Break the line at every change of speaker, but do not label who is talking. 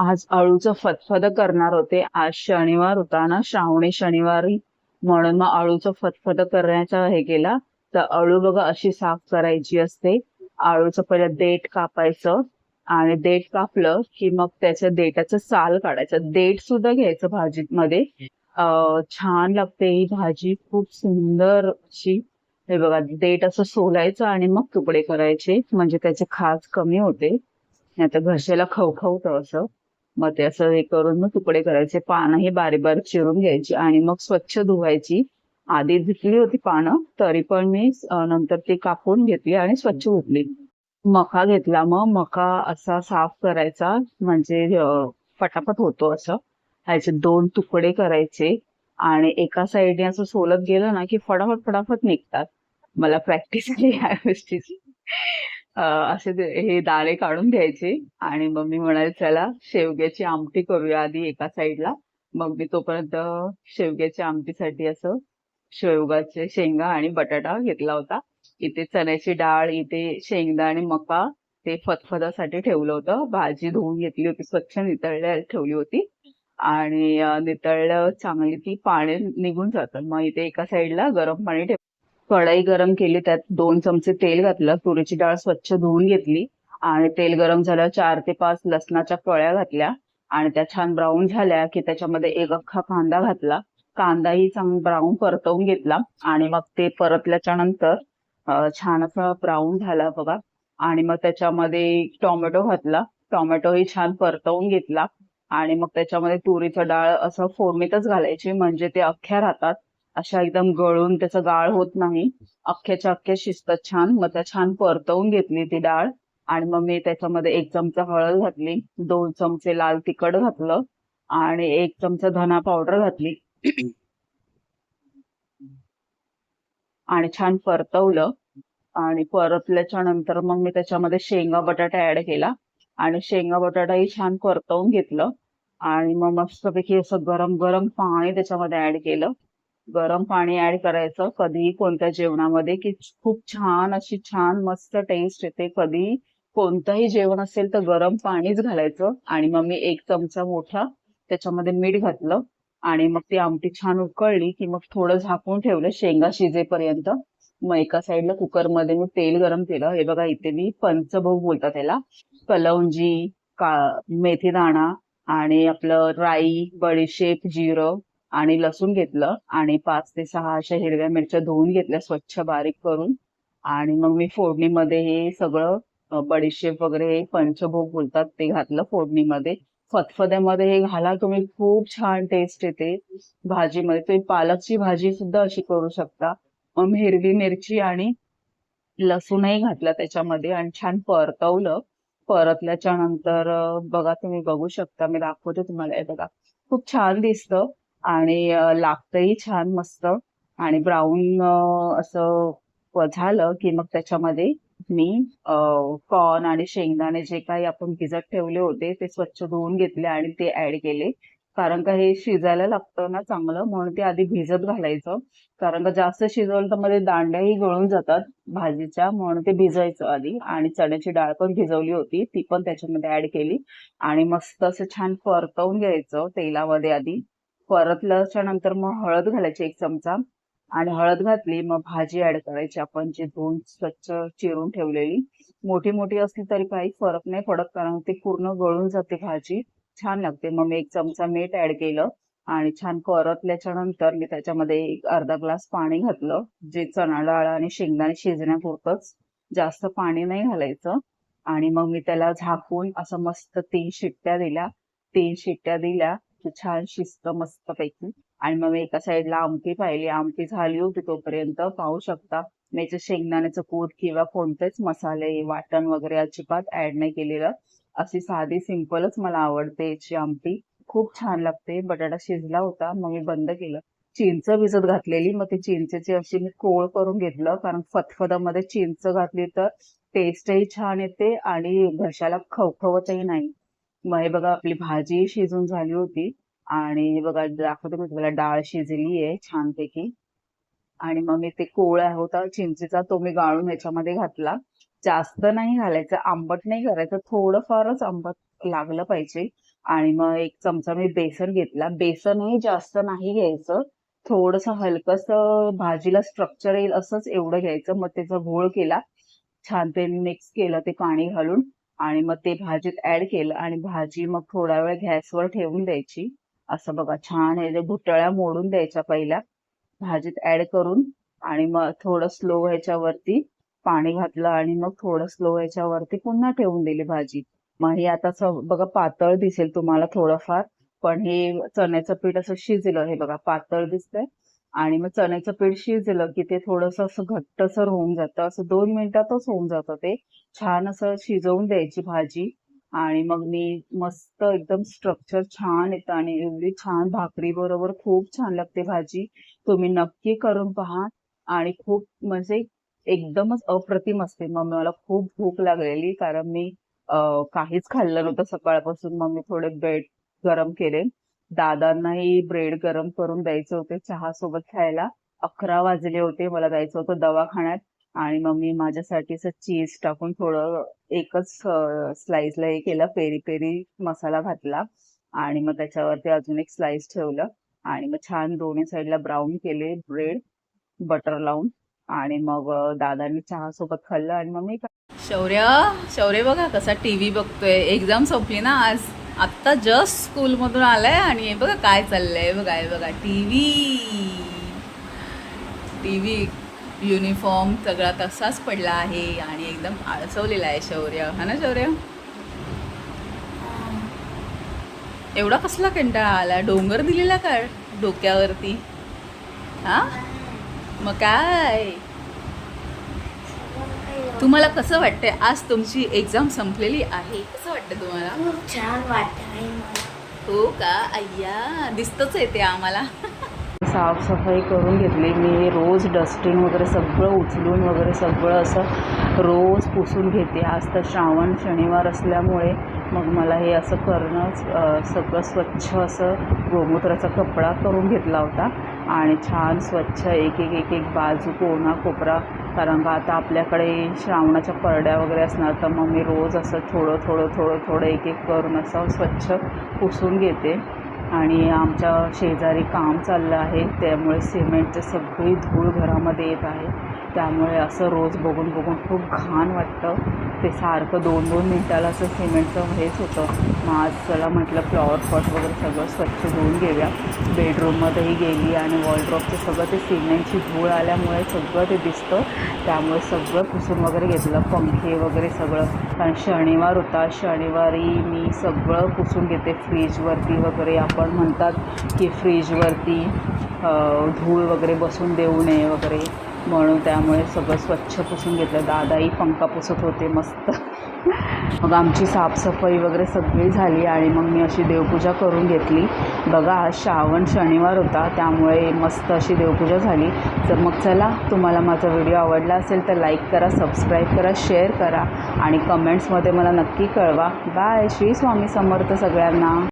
आज अळूचं फतफद करणार होते. आज शनिवार होता ना श्रावणी शनिवारी. म्हणून मग अळूचं फतफद करण्याचा हे केला. तर अळू बघा अशी साफ करायची असते. अळूचं पहिलं देठ कापायचं. आणि देठ कापलं की मग त्याच्या देठाचं साल काढायचं. देठ सुद्धा घ्यायचं भाजीत मध्ये छान लागते ही भाजी. खूप सुंदर अशी. हे बघा देठ असं सोलायचं आणि मग तुकडे करायचे. म्हणजे त्याचे खाज कमी होते. नाही तर घशाला खवखवतं असं. मग ते असं हे करून मग तुकडे करायचे. पानं हे बारीक बारीक चिरून घ्यायची आणि मग स्वच्छ धुवायची. आधी धुतली होती पानं तरी पण मी नंतर ती कापून घेतली आणि स्वच्छ धुतली. मका घेतला मग. मका असा साफ करायचा म्हणजे फटाफट होतो असं. ह्याचे दोन तुकडे करायचे आणि एका साईडने असं सोलत गेलं ना की फटाफट फटाफट निघतात. मला प्रॅक्टिस आहे या गोष्टीची. असे ते- हे दाणे काढून घ्यायचे आणि मग मी म्हणाले चला शेवग्याची आमटी करूया आधी एका साईडला. मग मी तोपर्यंत शेवग्याच्या आमटीसाठी असं शेवगाचे शेंगा आणि बटाटा घेतला होता. इथे चण्याची डाळ इथे शेंगदा आणि मका ते फतफदासाठी ठेवलं होतं. भाजी धुवून घेतली होती स्वच्छ नितळल्या ठेवली होती. आणि नितळलं चांगली ती पाणी निघून जातं. मग इथे एका साईडला गरम पाणी ठेव कढई गरम केली त्यात दोन चमचे तेल घातलं तुरीची डाळ स्वच्छ धुवून घेतली आणि तेल गरम झालं चार ते पाच लसणाच्या कळ्या घातल्या आणि त्या छान ब्राऊन झाल्या की त्याच्यामध्ये एक अख्खा कांदा घातला. कांदाही चांगला ब्राऊन परतवून घेतला आणि मग ते परतल्याच्या नंतर छान असा ब्राऊन झाला बघा आणि मग त्याच्यामध्ये टोमॅटो घातला. टोमॅटोही छान परतवून घेतला आणि मग त्याच्यामध्ये तुरीचं डाळ असं फोडणीतच घालायची म्हणजे ते अख्ख्या राहतात. अशा एकदम गळून त्याचं गाळ होत नाही. अख्ख्याच्या अख्ख्या शिजतात छान मग त्या छान परतवून घेतली ती डाळ. आणि मग मी त्याच्यामध्ये एक चमचा हळद घातली दोन चमचे लाल तिखट घातलं आणि एक चमचा धना पावडर घातली. आणि छान परतवलं. आणि परतल्याच्या नंतर मग मी त्याच्यामध्ये शेंगा बटाटा ऍड केला. आणि शेंगा बटाटाही छान परतवून घेतलं. आणि मग मस्तपैकी असं गरम गरम पाणी त्याच्यामध्ये ऍड केलं. गरम पाणी ऍड करायचं. कधी कोणत्या जेवणामध्ये की खूप छान अशी छान मस्त टेस्ट येते. कधी कोणतंही जेवण असेल तर गरम पाणीच घालायचं. आणि मग मी एक चमचा मोठा त्याच्यामध्ये मीठ घातलं. आणि मग ती आमटी छान उकळली की मग थोडं झाकून ठेवलं शेंगा शिजेपर्यंत. मग एका साईडला कुकरमध्ये मी तेल गरम केलं. हे बघा इथे मी पंचभाऊ बोलतात त्याला. कलौंजी का मेथी दाणा आणि आपलं राई बडीशेप जिरं आणि लसूण घेतलं आणि पाच ते सहा अशा हिरव्या मिरच्या धुवून घेतल्या स्वच्छ बारीक करून. आणि मग मी फोडणीमध्ये हे सगळं बडीशेप वगैरे हे पंचभोग बोलतात ते घातलं फोडणीमध्ये. फतफद्यामध्ये हे घाला तुम्ही खूप छान टेस्ट येते भाजीमध्ये. तुम्ही पालकची भाजी सुद्धा अशी करू शकता. मग हिरवी मिरची आणि लसूणही घातला त्याच्यामध्ये आणि छान परतवलं. परतल्याच्या नंतर बघा तुम्ही बघू शकता मी दाखवते तुम्हाला. हे बघा खूप छान दिसतं. आणि अ, लागतंही छान मस्त. आणि ब्राऊन असं झालं की मग त्याच्यामध्ये मी कॉर्न आणि शेंगदाणे जे काही आपण भिजत ठेवले होते ते स्वच्छ धुवून घेतले आणि ते ऍड केले. कारण का हे शिजायला लागतं ना चांगलं म्हणून ते आधी भिजत घालायचं. कारण का जास्त शिजवलं तर मध्ये दांड्याही गळून जातात भाजीच्या म्हणून ते भिजायचं आधी. आणि चण्याची डाळ पण भिजवली होती ती पण त्याच्यामध्ये ऍड केली. आणि मस्त असं छान परतवून घ्यायचं तेलामध्ये आधी. परतल्याच्या नंतर मग हळद घालायची एक चमचा आणि हळद घातली मग भाजी ऍड करायची. आपण जी धुवून स्वच्छ चिरून ठेवलेली मोठी मोठी असली तरी काही फरक नाही पडत कारण ती पूर्ण गळून जाते भाजी. छान लागते. मग मी एक चमचा मीठ ऍड केलं आणि छान परतल्याच्या नंतर मी त्याच्यामध्ये एक अर्धा ग्लास पाणी घातलं जे चणा डाळ आणि शेंगदाणे शिजण्यापुरतंच जास्त पाणी नाही घालायचं. आणि मग मी त्याला झाकून असं मस्त तीन शिट्ट्या दिल्या तीन शिट्ट्या दिल्या छान शिजतं मस्तपैकी. आणि मग मी एका साईडला आमटी पाहिली. आमटी झाली होती तोपर्यंत पाहू शकता. मी शेंगदाण्याचं कूट किंवा कोणतेच मसाले वाटण वगैरे अजिबात ऍड नाही केलेलं. अशी साधी सिंपलच मला आवडते याची आमटी. खूप छान लागते. बटाटा शिजला होता मग मी बंद केलं. चिंच भिजत घातलेली. मग ती चिंचेची अशी मी कोळ करून घेतलं. कारण फतफदामध्ये चिंच घातली तर टेस्टही छान येते आणि घशाला खवखवतही नाही. मग हे बघा आपली भाजी शिजून झाली होती. आणि हे बघा दाखवते मी तुम्हाला डाळ शिजली आहे छानपैकी. आणि मग मी ते कोळा होता चिंचेचा तो मी गाळून याच्यामध्ये घातला. जास्त नाही घालायचं आंबट नाही करायचं थोडंफारच आंबट लागलं पाहिजे. आणि मग एक चमचा मी बेसन घेतला. बेसनही जास्त नाही घ्यायचं. थोडस हलकस भाजीला स्ट्रक्चर येईल असंच एवढं घ्यायचं. मग त्याचा घोळ केला. छान ते मिक्स केलं ते पाणी घालून. आणि मग ते भाजीत ऍड केलं आणि भाजी मग थोडा वेळ गॅसवर ठेवून द्यायची. असं बघा छान हे घुटळ्या मोडून द्यायच्या पहिल्या. भाजीत ऍड करून आणि मग थोडं स्लो ह्याच्यावरती पाणी घातलं आणि मग थोडं स्लो ह्याच्यावरती पुन्हा ठेवून दिली भाजी. मग हे आता असं बघा पातळ दिसेल तुम्हाला थोडंफार पण हे चण्याचं पीठ असं शिजलं हे बघा पातळ दिसतंय. आणि मग चण्याचं पीठ शिजलं की ते थोडंसं असं घट्टसर होऊन जातं असं दोन मिनिटातच होऊन जातं ते. छान असं शिजवून द्यायची भाजी. आणि मग मी मस्त एकदम स्ट्रक्चर छान येतं आणि एवढी छान भाकरी बरोबर खूप छान लागते भाजी. तुम्ही नक्की करून पहा. आणि खूप म्हणजे एकदमच अप्रतिम असते. मग मला खूप भूक लागलेली कारण मी काहीच खाल्लं नव्हतं सकाळपासून. मग मी थोडे ब्रेड गरम केले. दादांनाही ब्रेड गरम करून द्यायचे होते चहा सोबत खायला. अकरा वाजले होते मला जायचं होतं दवाखान्यात. आणि मग मी माझ्यासाठी असं चीज टाकून थोडं एकच स्लाइसला हे केलं पेरी पेरी मसाला घातला आणि मग त्याच्यावरती अजून एक स्लाइस ठेवलं आणि मग छान दोन्ही साईडला ब्राऊन केले ब्रेड बटर लावून आणि मग दादांनी चहा सोबत खाल्लं आणि मग मी
शौर्य शौर्य बघा कसा टी व्ही बघतोय. एक्झाम संपली ना आज. आत्ता जस्ट स्कूलमधून आलाय आणि हे बघा काय चाललंय. बघा हे बघा T V T V uniform सगळा तसाच पडला आहे आणि एकदम आळसवलेला आहे शौर्य. हा ना शौर्य? एवढा कसला कंटाळा आला? डोंगर दिलेला का डोक्यावरती. हा? मग काय? तुम्हाला कसं वाटतंय? आज तुमची एक्झाम संपलेली आहे. कसं वाटतं तुम्हाला?
खूप छान वाटत
हो का? अय्या दिसतच येते आम्हाला.
साफसफाई करून घेतली. मी रोज डस्टिंग वगैरे सगळं उचलून वगैरे सगळं असं रोज पुसून घेते. आज तर श्रावण शनिवार असल्यामुळे मग मला हे असं करणंच सगळं स्वच्छ असं गोमूत्राचा कपडा करून घेतला होता. आणि छान स्वच्छ एक एक एक एक बाजू कोणा कोपरा. कारण का आता आपल्याकडे श्रावणाच्या परड्या वगैरे असणार तर मग मी रोज असं थोडं थोडं थोडं थोडं एक एक करून असं स्वच्छ पुसून घेते. आणि आमच्या शेजारी काम चाललं आहे त्यामुळे सिमेंटचे सगळी धूळ घरामध्ये येत आहे. त्यामुळे असं रोज बघून बघून खूप घाण वाटतं. ते सारखं दोन दोन मिनटाला असं सिमेंटचं हेच होतं. मग आज चला म्हटलं फ्लॉवर पॉट वगैरे सगळं स्वच्छ धुवून घेऊया. बेडरूममध्येही गेली आणि वॉलड्रॉपचं सगळं ते सिमेंटची धूळ आल्यामुळे सगळं ते दिसतं. त्यामुळे सगळं पुसून वगैरे घेतलं. पंखे वगैरे सगळं. कारण शनिवार होता. शनिवारी मी सगळं पुसून घेते. फ्रीजवरती वगैरे आपण म्हणतात की फ्रीजवरती धूळ वगैरे बसून देऊ नये वगैरे. म्हणून त्यामुळे सगळं स्वच्छ पुसून घेतलं. दादाही पंखा पुसत होते मस्त. मग आमची साफसफाई वगैरे सगळी झाली आणि मग मी अशी देवपूजा करून घेतली. बघा आज श्रावण शनिवार होता त्यामुळे मस्त अशी देवपूजा झाली. तर मग चला तुम्हाला माझा व्हिडिओ आवडला असेल तर लाईक करा सबस्क्राईब करा शेअर करा आणि कमेंट्समध्ये मला नक्की कळवा. बाय श्री स्वामी समर्थ सगळ्यांना.